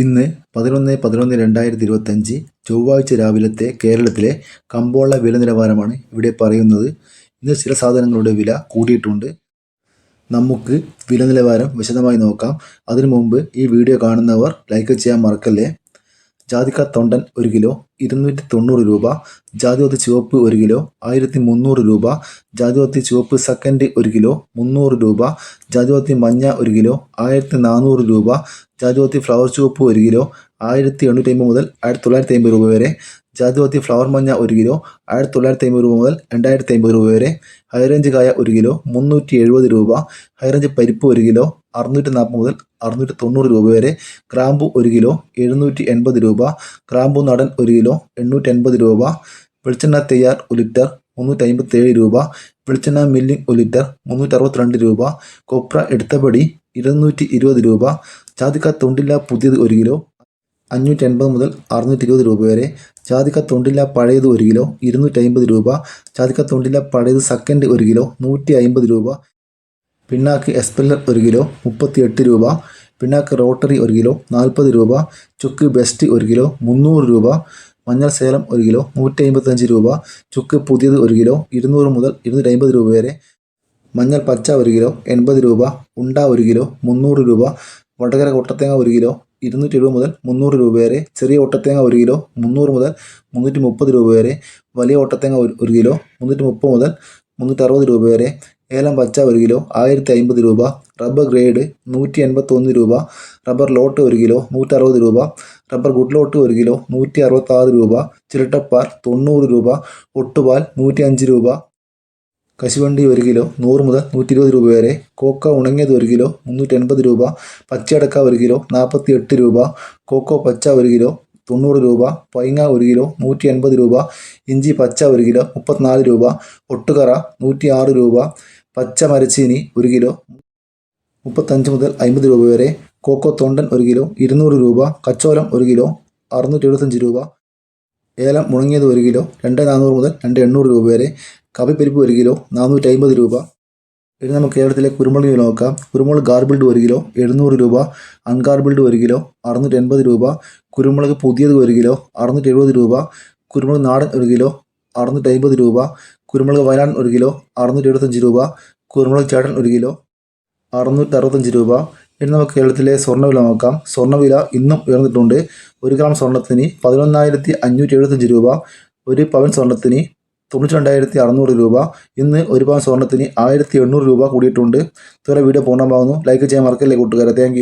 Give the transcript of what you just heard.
ഇന്ന് പതിനൊന്ന് പതിനൊന്ന് രണ്ടായിരത്തി ഇരുപത്തഞ്ച് ചൊവ്വാഴ്ച രാവിലത്തെ കേരളത്തിലെ കമ്പോള വില നിലവാരമാണ് ഇവിടെ പറയുന്നത്. ഇന്ന് ചില സാധനങ്ങളുടെ വില കൂടിയിട്ടുണ്ട്. നമുക്ക് വില നിലവാരം വിശദമായി നോക്കാം. അതിനു മുമ്പ് ഈ വീഡിയോ കാണുന്നവർ ലൈക്ക് ചെയ്യാൻ മറക്കല്ലേ? ജാതിക്ക തൊണ്ടൻ ഒരു കിലോ ഇരുന്നൂറ്റി തൊണ്ണൂറ് രൂപ. ജാതിപത്തി ചുവപ്പ് ഒരു കിലോ ആയിരത്തി മുന്നൂറ് രൂപ. ജാതിപത്തി ചുവപ്പ് സെക്കൻഡ് ഒരു കിലോ മുന്നൂറ് രൂപ. ജാതിപത്തി മഞ്ഞ ഒരു കിലോ ആയിരത്തി നാനൂറ് രൂപ. ജാതിപത്തി ഫ്ലവർ ചുവപ്പ് ഒരു കിലോ ആയിരത്തി എണ്ണൂറ്റി അമ്പത് മുതൽ ആയിരത്തി തൊള്ളായിരത്തി അമ്പത് രൂപ വരെ. ജാതിപത്തി ഫ്ലവർ മഞ്ഞ ഒരു കിലോ ആയിരത്തി തൊള്ളായിരത്തി അമ്പത് രൂപ മുതൽ രണ്ടായിരത്തി അമ്പത് രൂപ വരെ. ഹൈറേഞ്ച് കായ ഒരു കിലോ മുന്നൂറ്റി എഴുപത് രൂപ. ഹൈറേഞ്ച് പരിപ്പ് ഒരു കിലോ അറുന്നൂറ്റി നാൽപ്പത് മുതൽ അറുന്നൂറ്റി തൊണ്ണൂറ് രൂപ വരെ. ക്രാമ്പു ഒരു കിലോ എഴുന്നൂറ്റി എൺപത് രൂപ. ക്രാമ്പു നടൻ ഒരു കിലോ എണ്ണൂറ്റി എൺപത് രൂപ. വെളിച്ചെണ്ണ തയ്യാർ ഒരു ലിറ്റർ മുന്നൂറ്റി അമ്പത്തേഴ് രൂപ. വെളിച്ചെണ്ണ മില്ലിംഗ് ഒരു ലിറ്റർ മുന്നൂറ്റി അറുപത്തിരണ്ട് രൂപ. കൊപ്ര എടുത്തപടി ഇരുന്നൂറ്റി ഇരുപത് രൂപ. ചാതിക്ക തൊണ്ടില്ല പുതിയത് ഒരു കിലോ അഞ്ഞൂറ്റി എൺപത് മുതൽ അറുന്നൂറ്റി ഇരുപത് രൂപ വരെ. ചാതിക്ക തൊണ്ടില്ല പഴയത് ഒരു കിലോ ഇരുന്നൂറ്റി അമ്പത് രൂപ. ചാതിക്ക തൊണ്ടില്ല പഴയത് സെക്കൻഡ് ഒരു കിലോ നൂറ്റി അമ്പത് രൂപ. പിണ്ണാക്ക് എസ്പെല്ലർ ഒരു കിലോ മുപ്പത്തി എട്ട് രൂപ പിണ്ണാക്ക് റോട്ടറി ഒരു കിലോ നാൽപ്പത് രൂപ ചുക്ക് ബെസ്റ്റ് ഒരു കിലോ മുന്നൂറ് രൂപ മഞ്ഞൾ സേലം ഒരു കിലോ നൂറ്റി അമ്പത്തഞ്ച് രൂപ ചുക്ക് പുതിയത് ഒരു കിലോ ഇരുന്നൂറ് മുതൽ ഇരുന്നൂറ്റി അമ്പത് രൂപ വരെ മഞ്ഞൾ പച്ച ഒരു കിലോ എൺപത് രൂപ ഉണ്ട ഒരു കിലോ മുന്നൂറ് രൂപ വടകര കൊട്ടത്തേങ്ങ ഒരു കിലോ ഇരുന്നൂറ്റി എഴുപത് മുതൽ മുന്നൂറ് രൂപ വരെ ചെറിയ ഒട്ടത്തേങ്ങ ഒരു കിലോ മുന്നൂറ് മുതൽ മുന്നൂറ്റി മുപ്പത് രൂപ വരെ വലിയ ഒട്ടത്തേങ്ങ ഒരു കിലോ മുന്നൂറ്റി മുപ്പത് മുതൽ മുന്നൂറ്റി അറുപത് രൂപ വരെ ഏലം പച്ച ഒരു കിലോ ആയിരത്തി അമ്പത് രൂപ റബ്ബർ ഗ്രേഡ് നൂറ്റി എൺപത്തൊന്ന് രൂപ റബ്ബർ ലോട്ട് ഒരു കിലോ നൂറ്ററുപത് രൂപ റബ്ബർ ഗുഡ് ലോട്ട് ഒരു കിലോ നൂറ്റി അറുപത്താറ് രൂപ ചിരട്ടപ്പാർ തൊണ്ണൂറ് രൂപ ഒട്ടുപാൽ നൂറ്റി അഞ്ച് രൂപ കശുവണ്ടി ഒരു കിലോ നൂറ് മുതൽ നൂറ്റി ഇരുപത് രൂപ വരെ കോക്ക ഉണങ്ങിയത് ഒരു കിലോ മുന്നൂറ്റി എൺപത് രൂപ പച്ചയടക്ക ഒരു കിലോ നാൽപ്പത്തി എട്ട് രൂപ കോക്കോ പച്ച ഒരു കിലോ തൊണ്ണൂറ് രൂപ പൈങ്ങ ഒരു കിലോ നൂറ്റി എൺപത് രൂപ ഇഞ്ചി പച്ച ഒരു കിലോ മുപ്പത്തിനാല് രൂപ ഒട്ടുകറ നൂറ്റി ആറ് രൂപ പച്ച മരച്ചീനി ഒരു കിലോ മുപ്പത്തഞ്ച് മുതൽ അമ്പത് രൂപ വരെ കോക്കോ തൊണ്ടൻ ഒരു കിലോ ഇരുന്നൂറ് രൂപ കച്ചോലം ഒരു കിലോ അറുന്നൂറ്റി എഴുപത്തഞ്ച് രൂപ ഏലം മുണങ്ങിയത് ഒരു കിലോ രണ്ട് നാനൂറ് മുതൽ രണ്ട് എണ്ണൂറ് രൂപ വരെ കവിപ്പരിപ്പ് ഒരു കിലോ നാനൂറ്റി അമ്പത് രൂപ. ഇനി നമുക്ക് കേരളത്തിലെ കുരുമുളക് നോക്കാം. കുരുമുളക് ഗാർബിൾഡ് ഒരു കിലോ എഴുന്നൂറ് രൂപ. അൺഗാർബിൾഡ് ഒരു കിലോ അറുന്നൂറ്റി എൺപത് രൂപ. കുരുമുളക് പുതിയത് ഒരു കിലോ അറുന്നൂറ്റി എഴുപത് രൂപ. കുരുമുളക് നാടൻ ഒരു കിലോ അറുന്നൂറ്റി അമ്പത് രൂപ. കുരുമുളക് വയനാടൻ ഒരു കിലോ അറുന്നൂറ്റി എഴുപത്തഞ്ച് രൂപ. കുരുമുളക് ചേട്ടൻ ഒരു കിലോ അറുന്നൂറ്റി അറുപത്തഞ്ച് രൂപ. ഇനി നമുക്ക് കേരളത്തിലെ സ്വർണവില നോക്കാം. സ്വർണവില ഇന്നും ഉയർന്നിട്ടുണ്ട്. ഒരു ഗ്രാം സ്വർണത്തിന് പതിനൊന്നായിരത്തി അഞ്ഞൂറ്റി എഴുപത്തഞ്ച് രൂപ. ഒരു പവൻ സ്വർണത്തിന് തൊണ്ണൂറ്റി രണ്ടായിരത്തി അറുന്നൂറ് രൂപ. ഇന്ന് ഒരു പവൻ സ്വർണത്തിന് ആയിരത്തി എണ്ണൂറ് രൂപ കൂടിയിട്ടുണ്ട്. ഇതുവരെ വീഡിയോ പൂർണമാകുന്നു. ലൈക്ക് ചെയ്യാൻ മറക്കല്ലേ കൂട്ടുകാരെ. താങ്ക്